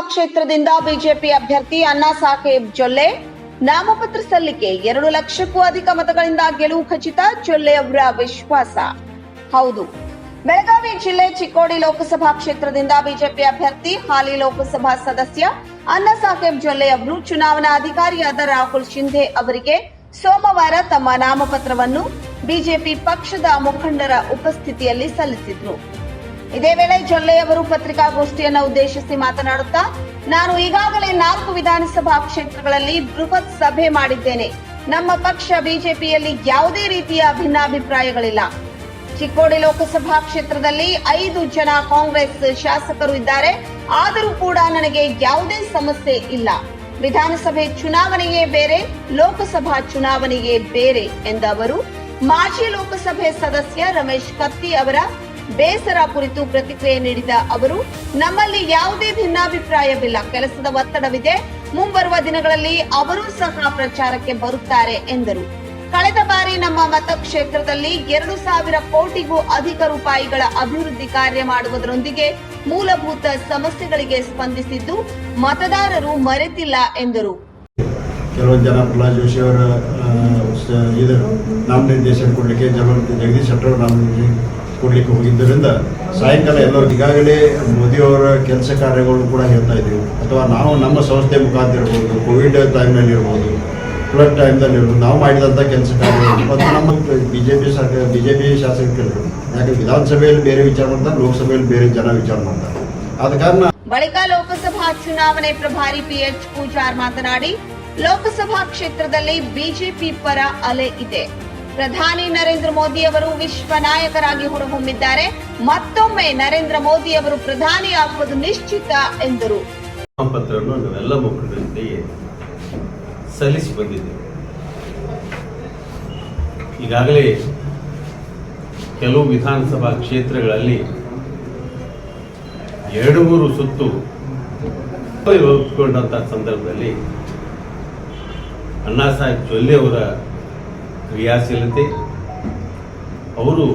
ಕ್ಷೇತ್ರದಿಂದ ಬಿಜೆಪಿ ಅಭ್ಯರ್ಥಿ ಅಣ್ಣಾ ಸಾಹೇಬ್ ಜೊಲ್ಲೆ ನಾಮಪತ್ರ ಸಲ್ಲಿಕೆ ಎರಡು ಲಕ್ಷಕ್ಕೂ ಅಧಿಕ ಮತಗಳಿಂದ ಗೆಲುವು ಖಚಿತ ಜೊಲ್ಲೆ ಅವರ ವಿಶ್ವಾಸ. ಹೌದು. ಬೆಳಗಾವಿ ಜಿಲ್ಲೆ ಚಿಕ್ಕೋಡಿ ಲೋಕಸಭಾ ಕ್ಷೇತ್ರದಿಂದ ಬಿಜೆಪಿ ಅಭ್ಯರ್ಥಿ ಹಾಲಿ ಲೋಕಸಭಾ ಸದಸ್ಯ ಅಣ್ಣಾ ಸಾಹೇಬ್ ಜೊಲ್ಲೆ ಅವರು ಚುನಾವಣಾ ಅಧಿಕಾರಿಯಾದ ರಾಹುಲ್ ಶಿಂಧೆ ಅವರಿಗೆ ಸೋಮವಾರ ತಮ್ಮ ನಾಮಪತ್ರವನ್ನು ಬಿಜೆಪಿ ಪಕ್ಷದ ಮುಖಂಡರ ಉಪಸ್ಥಿತಿಯಲ್ಲಿ ಸಲ್ಲಿಸಿದ್ರು. ಇದೇ ವೇಳೆ ಜೊಲ್ಲೆಯವರು ಪತ್ರಿಕಾಗೋಷ್ಠಿಯನ್ನು ಉದ್ದೇಶಿಸಿ ಮಾತನಾಡುತ್ತಾ, ನಾನು ಈಗಾಗಲೇ ನಾಲ್ಕು ವಿಧಾನಸಭಾ ಕ್ಷೇತ್ರಗಳಲ್ಲಿ ಬೃಹತ್ ಸಭೆ ಮಾಡಿದ್ದೇನೆ. ನಮ್ಮ ಪಕ್ಷ ಬಿಜೆಪಿಯಲ್ಲಿ ಯಾವುದೇ ರೀತಿಯ ಭಿನ್ನಾಭಿಪ್ರಾಯಗಳಿಲ್ಲ. ಚಿಕ್ಕೋಡಿ ಲೋಕಸಭಾ ಕ್ಷೇತ್ರದಲ್ಲಿ ಐದು ಜನ ಕಾಂಗ್ರೆಸ್ ಶಾಸಕರು ಇದ್ದಾರೆ. ಆದರೂ ಕೂಡ ನನಗೆ ಯಾವುದೇ ಸಮಸ್ಯೆ ಇಲ್ಲ. ವಿಧಾನಸಭೆ ಚುನಾವಣೆಯೇ ಬೇರೆ, ಲೋಕಸಭಾ ಚುನಾವಣೆಯೇ ಬೇರೆ ಎಂದ ಅವರು, ಮಾಜಿ ಲೋಕಸಭೆ ಸದಸ್ಯ ರಮೇಶ್ ಕತ್ತಿ ಅವರ ಬೇಸರ ಕುರಿತು ಪ್ರತಿಕ್ರಿಯೆ ನೀಡಿದ ಅವರು, ನಮ್ಮಲ್ಲಿ ಯಾವುದೇ ಭಿನ್ನಾಭಿಪ್ರಾಯವಿಲ್ಲ. ಕೆಲಸದ ಒತ್ತಡವಿದೆ. ಮುಂಬರುವ ದಿನಗಳಲ್ಲಿ ಅವರೂ ಸಹ ಪ್ರಚಾರಕ್ಕೆ ಬರುತ್ತಾರೆ ಎಂದರು. ಕಳೆದ ಬಾರಿ ನಮ್ಮ ಮತಕ್ಷೇತ್ರದಲ್ಲಿ ಎರಡು ಸಾವಿರ ಕೋಟಿಗೂ ಅಧಿಕ ರೂಪಾಯಿಗಳ ಅಭಿವೃದ್ಧಿ ಕಾರ್ಯ ಮಾಡುವುದರೊಂದಿಗೆ ಮೂಲಭೂತ ಸಮಸ್ಯೆಗಳಿಗೆ ಸ್ಪಂದಿಸಿದ್ದು ಮತದಾರರು ಮರೆತಿಲ್ಲ ಎಂದರು. ಕೆಲವೊಂದು ಜನ ಪ್ರಹ್ಲಾದ್ ಜೋಶಿ ಅವರ ಇದರು ನಾಮನಿರ್ದೇಶನ ಕೊಡಲಿಕ್ಕೆ ಜಗದೀಶ್ ಶೆಟ್ಟರ್ ಕೊಡಲಿಕ್ಕೆ ಹೋಗಿದ್ದರಿಂದ ಸಾಯಂಕಾಲ ಎಲ್ಲರೂ ಈಗಾಗಲೇ ಮೋದಿಯವರ ಕೆಲಸ ಕಾರ್ಯಗಳು ಕೂಡ ಹೇಳ್ತಾ ಇದ್ದೀವಿ ಅಥವಾ ನಾವು ನಮ್ಮ ಸಂಸ್ಥೆ ಮುಖಾಂತರ ಇರ್ಬೋದು ಕೋವಿಡ್ ಟೈಮ್ನಲ್ಲಿ ಇರ್ಬೋದು ಫ್ಲಡ್ ಟೈಮ್ದಲ್ಲಿ ಇರ್ಬೋದು ನಾವು ಮಾಡಿದಂಥ ಕೆಲಸ ಕಾರ್ಯಗಳು. ಮತ್ತು ನಮ್ಮ ಬಿ ಜೆ ಪಿ ಸರ್ಕಾರ ಬಿ ಜೆ ಪಿ ಶಾಸಕರು, ಯಾಕೆ ವಿಧಾನಸಭೆಯಲ್ಲಿ ಬೇರೆ ವಿಚಾರ ಮಾಡ್ತಾರೆ, ಲೋಕಸಭೆಯಲ್ಲಿ ಬೇರೆ ಜನ ವಿಚಾರ ಮಾಡ್ತಾರೆ. ಆದ ಕಾರಣ ಬಳಿಕ ಲೋಕಸಭಾ ಚುನಾವಣೆ ಪ್ರಭಾರಿ ಪಿ ಎಚ್ ಪೂಜಾರ್ ಮಾತನಾಡಿ, ಲೋಕಸಭಾ ಕ್ಷೇತ್ರದಲ್ಲಿ ಬಿಜೆಪಿ ಪರ ಅಲೆ ಇದೆ. ಪ್ರಧಾನಿ ನರೇಂದ್ರ ಮೋದಿ ಅವರು ವಿಶ್ವ ನಾಯಕರಾಗಿ ಹೊರಹೊಮ್ಮಿದ್ದಾರೆ ಮತ್ತೊಮ್ಮೆ ನರೇಂದ್ರ ಮೋದಿ ಅವರು ಪ್ರಧಾನಿ ಆಗುವುದು ನಿಶ್ಚಿತ ಎಂದರು. ಪತ್ರವನ್ನು ನಾವೆಲ್ಲ ಮುಖಂಡರಂತೆಯೇ ಸಲ್ಲಿಸಿ ಬಂದಿದ್ದೇವೆ. ಈಗಾಗಲೇ ಕೆಲವು ವಿಧಾನಸಭಾ ಕ್ಷೇತ್ರಗಳಲ್ಲಿ ಎರಡು ಮೂರು ಸುತ್ತು ಒಪ್ಪಿಕೊಂಡಂಥ ಸಂದರ್ಭದಲ್ಲಿ ಅಣ್ಣಾ ಸಾಹೇಬ್ ಜೊಲ್ಲೆ ಅವರ ಕ್ರಿಯಾಶೀಲತೆ. ಅವರು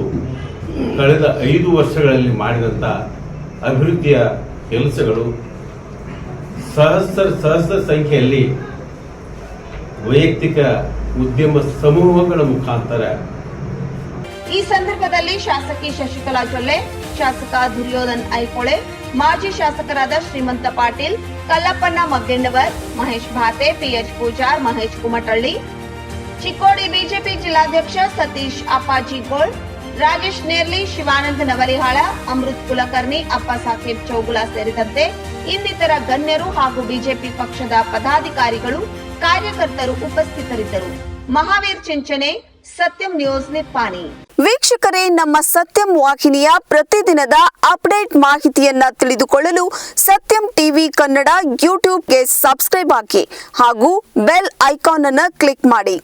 ಕಳೆದ ಐದು ವರ್ಷಗಳಲ್ಲಿ ಮಾಡಿದಂಥ ಅಭಿವೃದ್ಧಿಯ ಕೆಲಸಗಳು ಸಹಸ್ರ ಸಹಸ್ರ ಸಂಖ್ಯೆಯಲ್ಲಿ ವೈಯಕ್ತಿಕ ಉದ್ಯಮ ಸಮೂಹಗಳ ಮುಖಾಂತರ. ಈ ಸಂದರ್ಭದಲ್ಲಿ ಶಾಸಕಿ ಶಶಿಕಲಾ ಜೊಲ್ಲೆ ಶಾಸಕ ದುರ್ಯೋಧನ್ ಐಕೊಳೆ, ಮಾಜಿ ಶಾಸಕರಾದ ಶ್ರೀಮಂತ ಪಾಟೀಲ್, ಕಲ್ಲಪ್ಪಣ್ಣ ಮಗ್ಗೆಂಡವರ್ ಮಹೇಶ್ ಭಾತೆ, ಪಿಎಚ್ ಪೂಜಾರ್, ಮಹೇಶ್ ಕುಮಟಳ್ಳಿ ಚಿಕ್ಕೋಡಿ ಬಿಜೆಪಿ ಜಿಲ್ಲಾಧ್ಯಕ್ಷ ಸತೀಶ್ ಅಪ್ಪಾಜಿಗೋಳ್ ರಾಜೇಶ್ ನೇರ್ಲಿ, ಶಿವಾನಂದ ನವಲಿಹಾಳ, ಅಮೃತ್ ಕುಲಕರ್ಣಿ, ಅಪ್ಪ ಸಾಹೇಬ್ ಚೌಗುಲ ಸೇರಿದಂತೆ ಇನ್ನಿತರ ಗಣ್ಯರು ಹಾಗೂ ಬಿಜೆಪಿ ಪಕ್ಷದ ಪದಾಧಿಕಾರಿಗಳು ಕಾರ್ಯಕರ್ತರು ಉಪಸ್ಥಿತರಿದ್ದರು. ಮಹಾವೀರ್ ಚಿಂಚನೆ, ಸತ್ಯಂ ನ್ಯೂಸ್ ನಿಪ್ಪಾಣಿ. ವೀಕ್ಷಕರೇ, ನಮ್ಮ ಸತ್ಯಂ ವಾಹಿನಿಯ ಪ್ರತಿದಿನದ ಅಪ್ಡೇಟ್ ಮಾಹಿತಿಯನ್ನ ತಿಳಿದುಕೊಳ್ಳಲು ಸತ್ಯಂ ಟಿವಿ ಕನ್ನಡ ಯೂಟ್ಯೂಬ್ಗೆ ಸಬ್ಸ್ಕ್ರೈಬ್ ಹಾಕಿ ಹಾಗೂ ಬೆಲ್ ಐಕಾನ್ ಅನ್ನು ಕ್ಲಿಕ್ ಮಾಡಿ.